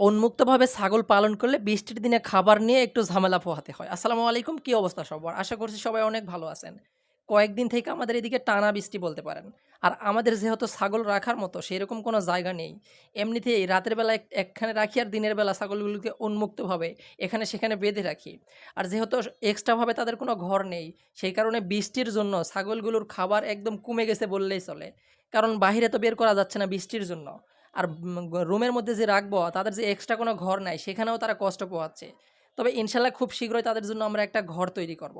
উন্মুক্তভাবে ছাগল পালন করলে বৃষ্টির দিনে খাবার নিয়ে একটু ঝামেলা পোহাতে হয়। আসসালামু আলাইকুম, কি অবস্থা সবার? আশা করছি সবাই অনেক ভালো আছেন। কয়েকদিন থেকে আমাদের এদিকে টানা বৃষ্টি বলতে পারেন। আর আমাদের যেহেতু ছাগল রাখার মতো সেরকম কোনো জায়গা নেই। এমনিতেই রাতের বেলা এক- একখানে রাখি আর দিনের বেলা ছাগলগুলোকে উন্মুক্তভাবে এখানে সেখানে বেঁধে রাখি। আর যেহেতু এক্সট্রাভাবে তাদের কোনো ঘর নেই, সেই কারণে বৃষ্টির জন্য ছাগলগুলোর খাবার একদম কমে গেছে বললেই চলে। কারণ বাইরে তো বের করা যাচ্ছে না বৃষ্টির জন্য। আর রুমের মধ্যে যে রাখব, তাদের যে এক্সট্রা কোনো ঘর নাই, সেখানেও তারা কষ্ট পোয়াচ্ছে তবে ইনশাল্লাহ খুব শীঘ্রই তাদের জন্য আমরা একটা ঘর তৈরি করব।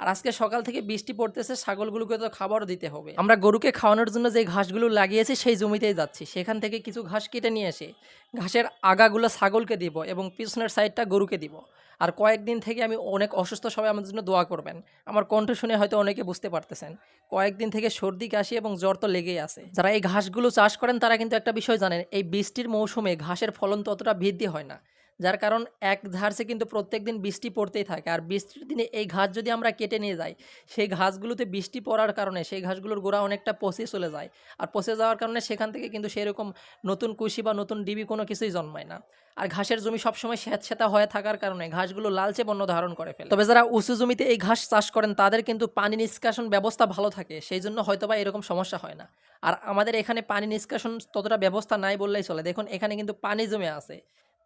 আর আজকে সকাল থেকে বৃষ্টি পড়তেছে, ছাগলগুলোকে তো খাবারও দিতে হবে। আমরা গরুকে খাওয়ানোর জন্য যে ঘাসগুলো লাগিয়েছি, সেই জমিতেই যাচ্ছি। সেখান থেকে কিছু ঘাস কেটে নিয়ে এসে, ঘাসের আগাগুলো ছাগলকে দিব এবং পিছনের সাইডটা গরুকে দিব। আর কয়েকদিন থেকে আমি অনেক অসুস্থ, সবাই আমার জন্য দোয়া করবেন। আমার কণ্ঠ শুনে হয়তো অনেকে বুঝতে পারতেছেন। কয়েকদিন থেকে সর্দি, কাশি এবং জ্বর তো লেগেই আছে। যারা এই ঘাসগুলো চাষ করেন, তারা কিন্তু একটা বিষয় জানেন, এই বৃষ্টির মৌসুমে ঘাসের ফলন ততটা বৃদ্ধি হয় না। যার কারণ এক ঝাড়সে কিন্তু প্রত্যেক দিন বৃষ্টি পড়তেই থাকে। আর বৃষ্টির দিনে এই ঘাস যদি আমরা কেটে নিয়ে যাই, সেই ঘাসগুলোতে বৃষ্টি পড়ার কারণে সেই ঘাসগুলোর গোড়া অনেকটা পচে চলে যায়। আর পচে যাওয়ার কারণে সেখান থেকে কিন্তু সেরকম নতুন কুশি বা নতুন ডিবি কোনো কিছুই জন্মায় না। আর ঘাসের জমি সবসময় স্যাঁতস্যাঁতা হয়ে থাকার কারণে ঘাসগুলো লালচে বর্ণ ধারণ করে ফেলে। তবে যারা উঁচু জমিতে এই ঘাস চাষ করেন, তাদের কিন্তু পানি নিষ্কাশন ব্যবস্থা ভালো থাকে। সেই জন্য হয়তোবা এরকম সমস্যা হয় না। আর আমাদের এখানে পানি নিষ্কাশন ততটা ব্যবস্থা নাই বললেই চলে। দেখুন, এখানে কিন্তু পানি জমে আছে।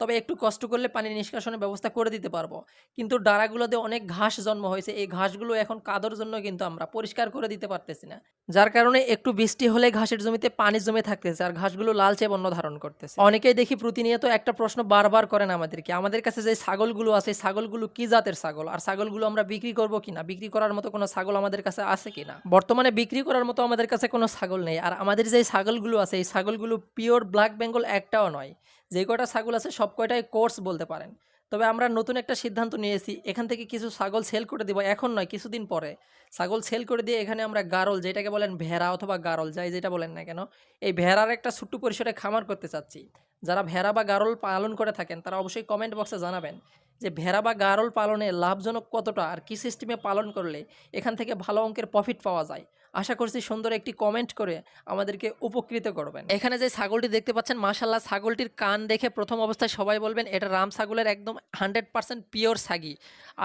তবে একটু কষ্ট করলে পানি নিষ্কাশনের ব্যবস্থা করে দিতে পারব। কিন্তু ডাড়াগুলোতে অনেক ঘাস জন্ম হয়েছে। এই ঘাসগুলো এখন কাদর জন্য কিন্তু আমরা পরিষ্কার করে দিতে পারতেছি না। যার কারণে একটু বৃষ্টি হলে ঘাসের জমিতে পানি জমে থাকতেছে আর ঘাসগুলো লালচে বর্ণ ধারণ করতেছে। অনেকেই দেখি প্রতিনিয়ত একটা প্রশ্ন বারবার করেন আমাদেরকে। আমাদের কাছে যে ছাগলগুলো আছে ছাগলগুলো কি জাতের ছাগল? আর ছাগলগুলো আমরা বিক্রি করব কিনা? বিক্রি করার মতো কোনো ছাগল আমাদের কাছে আছে কিনা? বর্তমানে বিক্রি করার মতো আমাদের কাছে কোনো ছাগল নেই। আর আমাদের যে ছাগলগুলো আছে, এই ছাগলগুলো পিওর ব্ল্যাক বেঙ্গল একটাও নয়। যে কয়টা ছাগল আছে সব কয়টাই কোর্স বলতে পারেন। তবে আমরা নতুন একটা সিদ্ধান্ত নিয়েছি, এখান থেকে কিছু ছাগল সেল করে দিব এখন নয়, কিছুদিন পরে। ছাগল সেল করে দিয়ে এখানে আমরা গারল, যেটাকে বলেন ভেড়া অথবা গারল, যাই যেটা বলেন না কেন, এই ভেড়ার একটা ছোট্ট পরিসরে খামার করতে চাচ্ছি। যারা ভেড়া বা গারল পালন করে থাকেন, তারা অবশ্যই কমেন্ট বক্সে জানাবেন যে ভেড়া বা গারল পালনে লাভজনক কতটা আর কী সিস্টেমে পালন করলে এখান থেকে ভালো অঙ্কের প্রফিট পাওয়া যায়। আশা করছি সুন্দর একটি কমেন্ট করে আমাদেরকে উপকৃত করবেন। এখানে যে ছাগলটি দেখতে পাচ্ছেন মাশাল্লাহ ছাগলটির কান দেখে প্রথম অবস্থায় সবাই বলবেন, এটা রাম ছাগলের একদম হান্ড্রেড পার্সেন্ট পিওর ছাগি।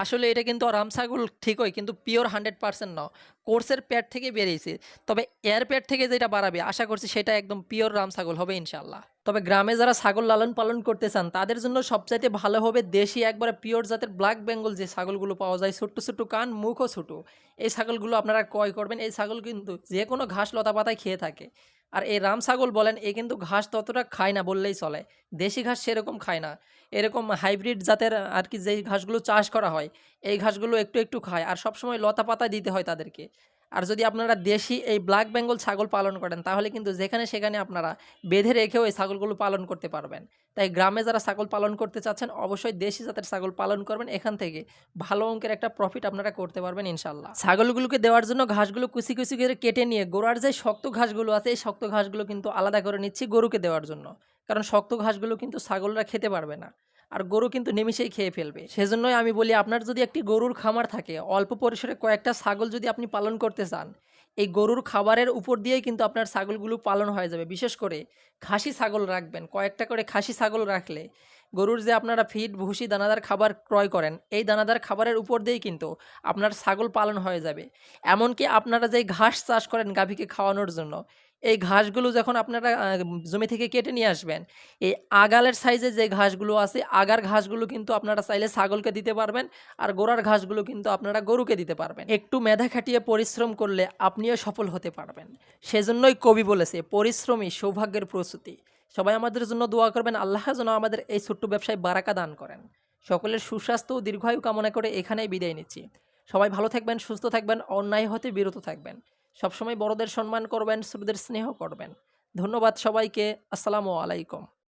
আসলে এটা কিন্তু রাম ছাগল ঠিকই, কিন্তু পিওর হান্ড্রেড পার্সেন্ট নয় কোর্সের প্যাড থেকে বেরিয়েছে। তবে এয়ার প্যাড থেকে যেটা বাড়াবে, আশা করছি সেটা একদম পিওর রাম ছাগল হবে ইনশাল্লাহ তবে গ্রামে যারা ছাগল লালন পালন করতে চান, তাদের জন্য সবচাইতে ভালো হবে দেশি একবারে পিওর জাতের ব্ল্যাক বেঙ্গল যে ছাগলগুলো পাওয়া যায়, ছোট্ট ছোট্ট কান মুখও ছোটো। এই ছাগলগুলো আপনারা ক্রয় করবেন। এই ছাগল কিন্তু যে কোনো ঘাস লতা পাতায় খেয়ে থাকে। আর এই রাম ছাগল বলেন, এ কিন্তু ঘাস ততটা খায় না বললেই চলে। দেশি ঘাস সেরকম খায় না। এরকম হাইব্রিড জাতের আর কি যেই ঘাসগুলো চাষ করা হয়, এই ঘাসগুলো একটু একটু খায়। আর সবসময় লতা পাতা দিতে হয় তাদেরকে। আর যদি আপনারা দেশি এই ব্ল্যাক বেঙ্গল ছাগল পালন করেন, তাহলে কিন্তু যেখানে সেখানে আপনারা বেঁধে রেখেও এই ছাগলগুলো পালন করতে পারবেন। তাই গ্রামে যারা ছাগল পালন করতে চাচ্ছেন, অবশ্যই দেশি জাতের ছাগল পালন করবেন। এখান থেকে ভালো অঙ্কের একটা প্রফিট আপনারা করতে পারবেন ইনশাল্লাহ ছাগলগুলোকে দেওয়ার জন্য ঘাসগুলো কুচি কুচি করে কেটে নিয়ে গোড়ার যে শক্ত ঘাসগুলো আছে, এই শক্ত ঘাসগুলো কিন্তু আলাদা করে নিচ্ছি গরুকে দেওয়ার জন্য। কারণ শক্ত ঘাসগুলো কিন্তু ছাগলরা খেতে পারবে না। আর গরু কিন্তু নিমিশেই খেয়ে ফেলবে। সেজন্যই আমি বলি, আপনার যদি একটি গরুর খামার থাকে, অল্প পরিসরে কয়েকটা ছাগল যদি আপনি পালন করতে চান, এই গরুর খাবারের উপর দিয়েই কিন্তু আপনার ছাগলগুলো পালন হয়ে যাবে। বিশেষ করে খাসি ছাগল রাখবেন, কয়েকটা করে খাসি ছাগল রাখলে গরুর যে আপনারা ফিড, ভুসি, দানাদার খাবার ক্রয় করেন, এই দানাদার খাবারের উপর দিয়েই কিন্তু আপনার ছাগল পালন হয়ে যাবে। এমনকি আপনারা যে ঘাস চাষ করেন গাভীকে খাওয়ানোর জন্য এই ঘাসগুলো যখন আপনারা জমি থেকে কেটে নিয়ে আসবেন, এই আগালের সাইজে যে ঘাসগুলো আছে, আগার ঘাসগুলো কিন্তু আপনারা চাইলে ছাগলকে দিতে পারবেন আর গোড়ার ঘাসগুলো কিন্তু আপনারা গরুকে দিতে পারবেন। একটু মেধা খাটিয়ে পরিশ্রম করলে আপনিও সফল হতে পারবেন। সেজন্যই কবি বলেছে পরিশ্রমী সৌভাগ্যের প্রস্তুতি। সবাই আমাদের জন্য দোয়া করবেন, আল্লাহ যেন আমাদের এই ছোট্ট ব্যবসায় বারাকা দান করেন। সকলের সুস্বাস্থ্য ও দীর্ঘায়ু কামনা করে এখানেই বিদায় নিচ্ছি। সবাই ভালো থাকবেন, সুস্থ থাকবেন, অন্যায় হতে বিরত থাকবেন। সবসময় বড়দের সম্মান করবেন ছোটদের স্নেহ করবেন। ধন্যবাদ সবাইকে। আসসালামু আলাইকুম।